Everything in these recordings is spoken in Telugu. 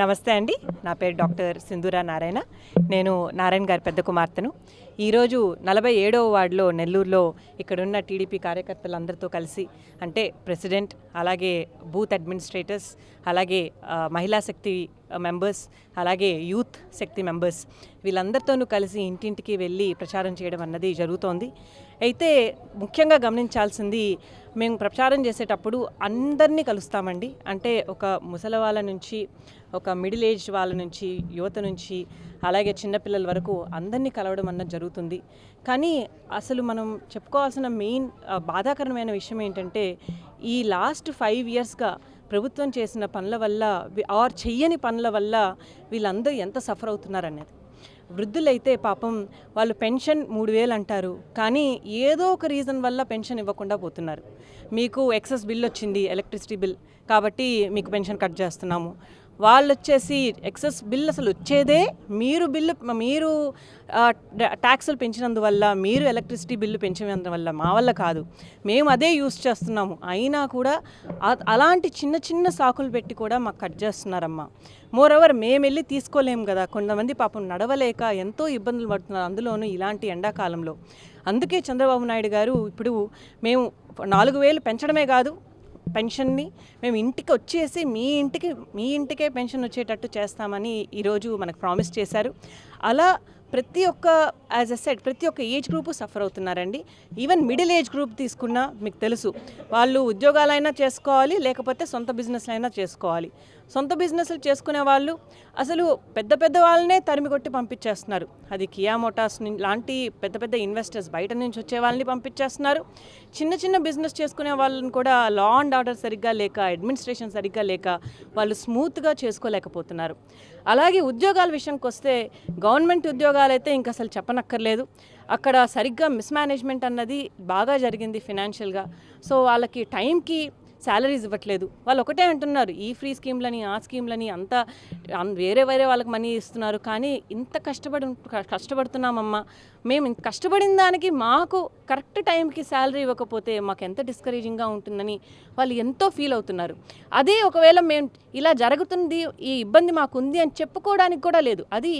నమస్తే అండి. నా పేరు డాక్టర్ సింధూరా నారాయణ. నేను నారాయణ గారి పెద్ద కుమార్తెను. ఈరోజు నలభై ఏడవ వార్డులో నెల్లూరులో ఇక్కడున్న టీడీపీ కార్యకర్తలందరితో కలిసి అంటే ప్రెసిడెంట్ అలాగే బూత్ అడ్మినిస్ట్రేటర్స్ అలాగే మహిళా శక్తి మెంబర్స్ అలాగే యూత్ శక్తి మెంబర్స్ వీళ్ళందరితోనూ కలిసి ఇంటింటికి వెళ్ళి ప్రచారం చేయడం అన్నది జరుగుతోంది. అయితే ముఖ్యంగా గమనించాల్సింది మేము ప్రచారం చేసేటప్పుడు అందరినీ కలుస్తామండి. అంటే ఒక ముసలి వాళ్ళ నుంచి ఒక మిడిల్ ఏజ్ వాళ్ళ నుంచి యువత నుంచి అలాగే చిన్నపిల్లల వరకు అందరినీ కలవడం అన్నది జరుగుతుంది. కానీ అసలు మనం చెప్పుకోవాల్సిన మెయిన్ బాధాకరమైన విషయం ఏంటంటే ఈ లాస్ట్ ఫైవ్ ఇయర్స్గా ప్రభుత్వం చేసిన పనుల వల్ల ఆర్ చెయ్యని పనుల వల్ల వీళ్ళందరూ ఎంత సఫర్ అవుతున్నారనేది. వృద్ధులైతే పాపం వాళ్ళు పెన్షన్ మూడు వేలు అంటారు. కానీ ఏదో ఒక రీజన్ వల్ల పెన్షన్ ఇవ్వకుండా పోతున్నారు. మీకు ఎక్సెస్ బిల్ వచ్చింది ఎలక్ట్రిసిటీ బిల్ కాబట్టి మీకు పెన్షన్ కట్ చేస్తున్నాము. వాళ్ళు వచ్చేసి ఎక్సెస్ బిల్ అసలు వచ్చేదే మీరు బిల్లు మీరు ట్యాక్సులు పెంచినందువల్ల మీరు ఎలక్ట్రిసిటీ బిల్లు పెంచినందువల్ల మా వల్ల కాదు. మేము అదే యూస్ చేస్తున్నాము. అయినా కూడా అలాంటి చిన్న చిన్న సాకులు పెట్టి కూడా మాకు కట్ చేస్తున్నారమ్మా. మోర్ ఓవర్ మేము వెళ్ళి తీసుకోలేము కదా. కొంతమంది పాపం నడవలేక ఎంతో ఇబ్బందులు పడుతున్నారు అందులోనూ ఇలాంటి ఎండాకాలంలో. అందుకే చంద్రబాబు నాయుడు గారు ఇప్పుడు మేము నాలుగు వేలు పెంచడమే కాదు పెన్షన్ని మేము ఇంటికి వచ్చేసి మీ ఇంటికి మీ ఇంటికే పెన్షన్ వచ్చేటట్టు చేస్తామని ఈరోజు మనకు ప్రామిస్ చేశారు. అలా ప్రతి ఒక్క యాజ్ ఎ సెట్ ప్రతి ఒక్క ఏజ్ గ్రూపు సఫర్ అవుతున్నారండి. ఈవెన్ మిడిల్ ఏజ్ గ్రూప్ తీసుకున్నా మీకు తెలుసు. వాళ్ళు ఉద్యోగాలైనా చేసుకోవాలి లేకపోతే సొంత బిజినెస్ అయినా చేసుకోవాలి. సొంత బిజినెస్లు చేసుకునే వాళ్ళు అసలు పెద్ద పెద్ద వాళ్ళనే తరిమి కొట్టి పంపించేస్తున్నారు. అది కియా మోటార్స్ లాంటి పెద్ద పెద్ద ఇన్వెస్టర్స్ బయట నుంచి వచ్చే వాళ్ళని పంపించేస్తున్నారు. చిన్న చిన్న బిజినెస్ చేసుకునే వాళ్ళని కూడా లా అండ్ ఆర్డర్ సరిగ్గా లేక అడ్మినిస్ట్రేషన్ సరిగ్గా లేక వాళ్ళు స్మూత్గా చేసుకోలేకపోతున్నారు. అలాగే ఉద్యోగాల విషయంకి వస్తే గవర్నమెంట్ ఉద్యోగాలు అయితే ఇంకా అసలు చెప్పనక్కర్లేదు. అక్కడ సరిగ్గా మిస్మేనేజ్మెంట్ అన్నది బాగా జరిగింది ఫినాన్షియల్గా సో వాళ్ళకి టైంకి శాలరీస్ ఇవ్వట్లేదు. వాళ్ళు ఒకటే అంటున్నారు ఈ ఫ్రీ స్కీమ్లని ఆ స్కీమ్లని అంతా వేరే వేరే వాళ్ళకి మనీ ఇస్తున్నారు. కానీ ఇంత కష్టపడి కష్టపడుతున్నామమ్మా. మేము ఇంత కష్టపడిన దానికి మాకు కరెక్ట్ టైంకి శాలరీ ఇవ్వకపోతే మాకు ఎంత డిస్కరేజింగ్గా ఉంటుందని వాళ్ళు ఎంతో ఫీల్ అవుతున్నారు. అదే ఒకవేళ మేము ఇలా జరుగుతుంది ఈ ఇబ్బంది మాకు ఉంది అని చెప్పుకోవడానికి కూడా లేదు. అది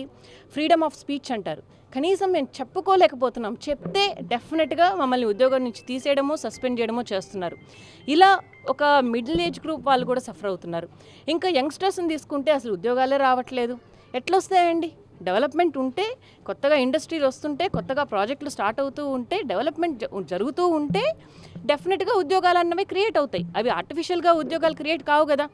ఫ్రీడమ్ ఆఫ్ స్పీచ్ అంటారు. కనీసం మేము చెప్పుకోలేకపోతున్నాం. చెప్తే డెఫినెట్గా మమ్మల్ని ఉద్యోగం నుంచి తీసేయడమో సస్పెండ్ చేయడమో చేస్తున్నారు. ఇలా ఒక మిడిల్ ఏజ్ గ్రూప్ వాళ్ళు కూడా సఫర్ అవుతున్నారు. ఇంకా యంగ్స్టర్స్ని తీసుకుంటే అసలు ఉద్యోగాలే రావట్లేదు. ఎట్లొస్తాయండి? డెవలప్మెంట్ ఉంటే కొత్తగా ఇండస్ట్రీలు వస్తుంటే కొత్తగా ప్రాజెక్టులు స్టార్ట్ అవుతూ ఉంటే డెవలప్మెంట్ జ- జరుగుతూ ఉంటే డెఫినెట్గా ఉద్యోగాలు అన్నవి క్రియేట్ అవుతాయి. అవి ఆర్టిఫిషియల్గా ఉద్యోగాలు క్రియేట్ కావు కదా.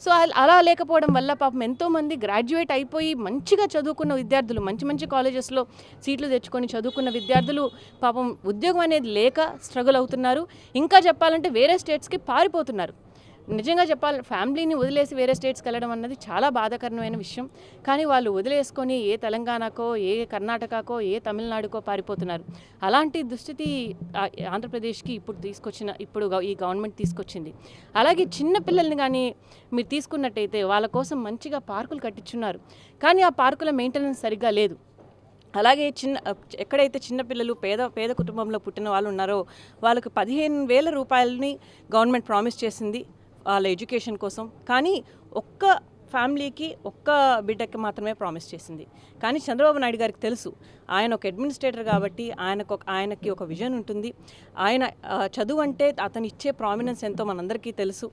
సో అలా లేకపోవడం వల్ల పాపం ఎంతోమంది గ్రాడ్యుయేట్ అయిపోయి మంచిగా చదువుకున్న విద్యార్థులు మంచి మంచి కాలేజెస్లో సీట్లు తెచ్చుకొని చదువుకున్న విద్యార్థులు పాపం ఉద్యోగం అనేది లేక స్ట్రగుల్ అవుతున్నారు. ఇంకా చెప్పాలంటే వేరే స్టేట్స్కి పారిపోతున్నారు. నిజంగా చెప్పాలి ఫ్యామిలీని వదిలేసి వేరే స్టేట్స్కి వెళ్ళడం అన్నది చాలా బాధాకరమైన విషయం. కానీ వాళ్ళు వదిలేసుకొని ఏ తెలంగాణకో ఏ కర్ణాటకకో ఏ తమిళనాడుకో పారిపోతున్నారు. అలాంటి దుస్థితి ఆంధ్రప్రదేశ్కి ఇప్పుడు తీసుకొచ్చిన ఇప్పుడు ఈ గవర్నమెంట్ తీసుకొచ్చింది. అలాగే చిన్న పిల్లల్ని కానీ మీరు తీసుకున్నట్టయితే వాళ్ళ కోసం మంచిగా పార్కులు కట్టించున్నారు. కానీ ఆ పార్కుల మెయింటెనెన్స్ సరిగ్గా లేదు. అలాగే చిన్న ఎక్కడైతే చిన్నపిల్లలు పేద పేద కుటుంబంలో పుట్టిన వాళ్ళు ఉన్నారో వాళ్ళకు పదిహేను వేల రూపాయలని గవర్నమెంట్ ప్రామిస్ చేసింది. వాళ్ళ ఎడ్యుకేషన్ కోసం. కానీ ఒక్క ఫ్యామిలీకి ఒక్క బిడ్డకి మాత్రమే ప్రామిస్ చేసింది. కానీ చంద్రబాబు నాయుడు గారికి తెలుసు ఆయన ఒక అడ్మినిస్ట్రేటర్ కాబట్టి ఆయనకు ఒక ఆయనకి ఒక విజన్ ఉంటుంది. ఆయన చదువు అంటే అతను ఇచ్చే ప్రామినెన్స్ ఎంతో మనందరికీ తెలుసు.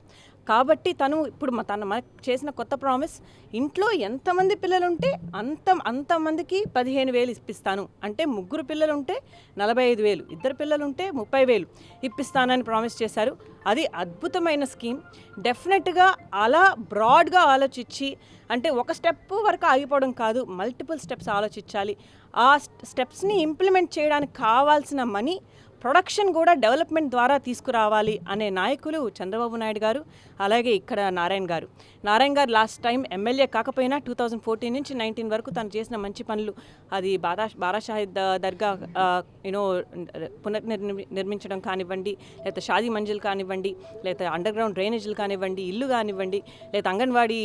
కాబట్టి తను ఇప్పుడు తను మనకు చేసిన కొత్త ప్రామిస్ ఇంట్లో ఎంతమంది పిల్లలు ఉంటే అంత అంతమందికి పదిహేను వేలు ఇప్పిస్తాను. అంటే ముగ్గురు పిల్లలు ఉంటే నలభై ఐదు వేలు ఇద్దరు పిల్లలు ఉంటే ముప్పై వేలు ఇప్పిస్తానని ప్రామిస్ చేశారు. అది అద్భుతమైన స్కీమ్. డెఫినెట్గా అలా బ్రాడ్గా ఆలోచించి అంటే ఒక స్టెప్ వరకు ఆగిపోవడం కాదు మల్టిపుల్ స్టెప్స్ ఆలోచించాలి. ఆ స్టెప్స్ని ఇంప్లిమెంట్ చేయడానికి కావాల్సిన మనీ ప్రొడక్షన్ కూడా డెవలప్మెంట్ ద్వారా తీసుకురావాలి అనే నాయకులు చంద్రబాబు నాయుడు గారు అలాగే ఇక్కడ నారాయణ గారు. నారాయణ గారు లాస్ట్ టైం ఎమ్మెల్యే కాకపోయినా టూ థౌజండ్ ఫోర్టీన్ నుంచి నైన్టీన్ వరకు తను చేసిన మంచి పనులు. అది బారా బారాషాహిద్ దర్గా యూనో పునర్నిర్మి నిర్మించడం కానివ్వండి లేకపోతే షాదీ మంజిల్ కానివ్వండి లేకపోతే అండర్ గ్రౌండ్ డ్రైనేజీలు కానివ్వండి ఇల్లు కానివ్వండి లేదా అంగన్వాడీ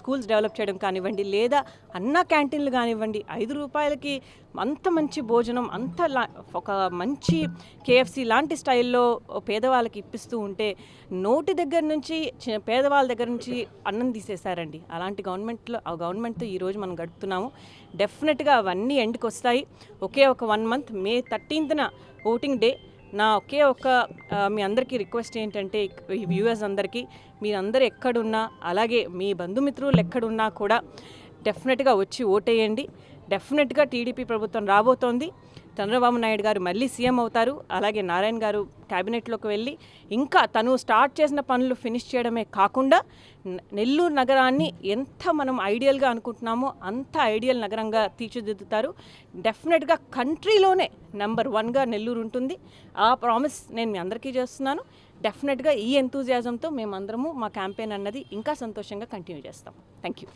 స్కూల్స్ డెవలప్ చేయడం కానివ్వండి లేదా అన్న క్యాంటీన్లు కానివ్వండి ఐదు రూపాయలకి అంత మంచి భోజనం అంత లా ఒక మంచి కేఎఫ్సి లాంటి స్టైల్లో పేదవాళ్ళకి ఇప్పిస్తూ ఉంటే నోటి దగ్గర నుంచి చి- పేదవాళ్ళ దగ్గర నుంచి అన్నం తీసేశారండి. అలాంటి గవర్నమెంట్లో ఆ గవర్నమెంట్తో ఈరోజు మనం గడుపుతున్నాము. డెఫినెట్గా అవన్నీ ఎండ్కి వస్తాయి. ఒకే ఒక వన్ మంత్ మే థర్టీన్త్న ఓటింగ్ డే. నా ఒకే ఒక మీ అందరికీ రిక్వెస్ట్ ఏంటంటే వ్యూవర్స్ అందరికీ మీరందరూ ఎక్కడున్నా అలాగే మీ బంధుమిత్రులు ఎక్కడున్నా కూడా డెఫినెట్గా వచ్చి ఓటేయండి. డెఫినెట్గా టీడీపీ ప్రభుత్వం రాబోతోంది. చంద్రబాబు నాయుడు గారు మళ్ళీ సీఎం అవుతారు. అలాగే నారాయణ గారు క్యాబినెట్లోకి వెళ్ళి ఇంకా తను స్టార్ట్ చేసిన పనులు ఫినిష్ చేయడమే కాకుండా నెల్లూరు నగరాన్ని ఎంత మనం ఐడియల్గా అనుకుంటున్నామో అంత ఐడియల్ నగరంగా తీర్చిదిద్దుతారు. డెఫినెట్గా కంట్రీలోనే నెంబర్ వన్గా నెల్లూరు ఉంటుంది. ఆ ప్రామిస్ నేను మీ అందరికీ చేస్తున్నాను. డెఫినెట్గా ఈ ఎంతూజియాజంతో మేమందరము మా క్యాంపెయిన్ అన్నది ఇంకా సంతోషంగా కంటిన్యూ చేస్తాం. Thank you.